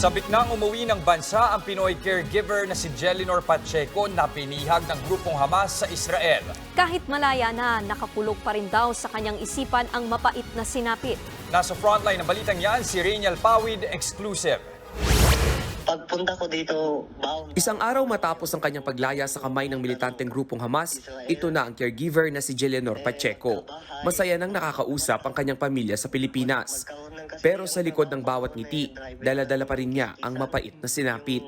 Sabik nang umuwi ng bansa ang Pinoy caregiver na si Jelinor Pacheco na pinihag ng grupong Hamas sa Israel. Kahit malaya na, nakakulog pa rin daw sa kanyang isipan ang mapait na sinapit. Nasa frontline ng balitang yan, si Rainiel Pawid, exclusive. Pagpunta ko dito, baon. Isang araw matapos ang kanyang paglaya sa kamay ng militanteng grupong Hamas, ito na ang caregiver na si Jelenor Pacheco. Masaya nang nakakausap ang kanyang pamilya sa Pilipinas. Pero sa likod ng bawat ngiti, dala-dala pa rin niya ang mapait na sinapit.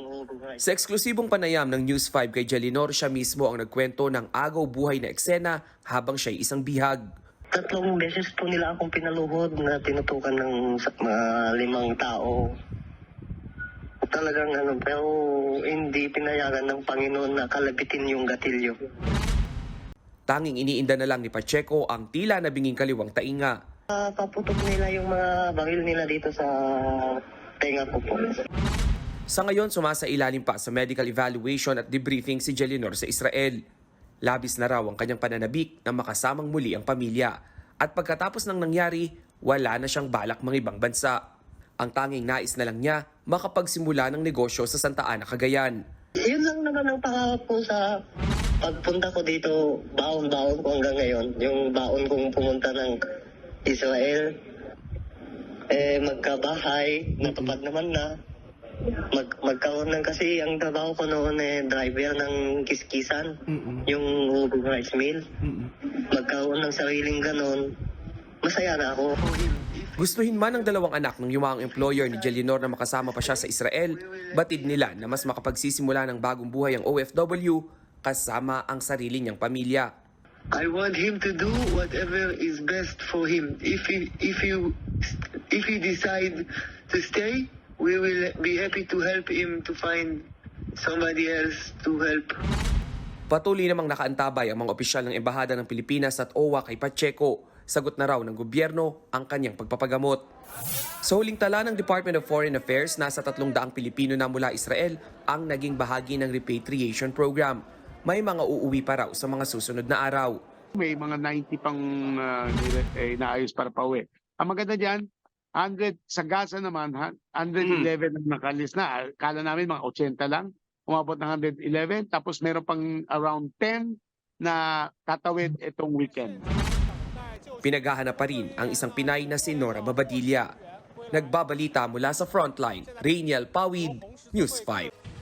Sa eksklusibong panayam ng News 5 kay Jelinor, siya mismo ang nagkwento ng agaw buhay na eksena habang siya'y isang bihag. Tatlong beses po nila akong pinaluhod na tinutukan ng mga limang tao. Talagang ano, pero hindi pinayagan ng Panginoon na kalabitin yung gatilyo. Tanging iniinda na lang ni Pacheco ang tila nabinging kaliwang tainga. Paputok nila yung mga baril nila dito sa tenga ko po. Sa ngayon, sumasa ilalim pa sa medical evaluation at debriefing si Jelinor sa Israel. Labis na raw ang kanyang pananabik na makasamang muli ang pamilya. At pagkatapos ng nangyari, wala na siyang balak mangibang bansa. Ang tanging nais na lang niya makapagsimula ng negosyo sa Santa Ana, Cagayan. Yun lang naman ang pangarap ko sa pagpunta ko dito, baon-baon ko hanggang ngayon. Yung baon kong pumunta ng Israel, eh magkabahay, natupad naman na. Mag, magkaroon ng kasi ang trabaho ko noon eh driver ng kiskisan, yung Uber rice mill. Magkaroon ng sariling ganon, masaya na ako. Gustuhin man ng dalawang anak ng yumaong employer ni Jelinor na makasama pa siya sa Israel, batid nila na mas makapagsisimula ng bagong buhay ang OFW kasama ang sarili niyang pamilya. I want him to do whatever is best for him. If he if you if he decide to stay, we will be happy to help him to find somebody else to help. Patuloy namang nakaantabay ang mga opisyal ng Embahada ng Pilipinas at OWA kay Pacheco. Sagot na raw ng gobyerno ang kanyang pagpapagamot. Sa huling tala ng Department of Foreign Affairs, nasa 300 Pilipino na mula Israel ang naging bahagi ng repatriation program. May mga uuwi pa raw sa mga susunod na araw. May mga 90 pang uh, nire- eh, naayos para pauwi. Ang maganda dyan, 100 sa Gaza naman, ha, 111 ang nakalis na. Kala namin mga 80 lang. Umabot ng 111. Tapos meron pang around 10 na tatawid itong weekend. Pinaghahanap pa rin ang isang Pinay na si Nora Babadilla. Nagbabalita mula sa frontline, Rainiel Pawid, News 5.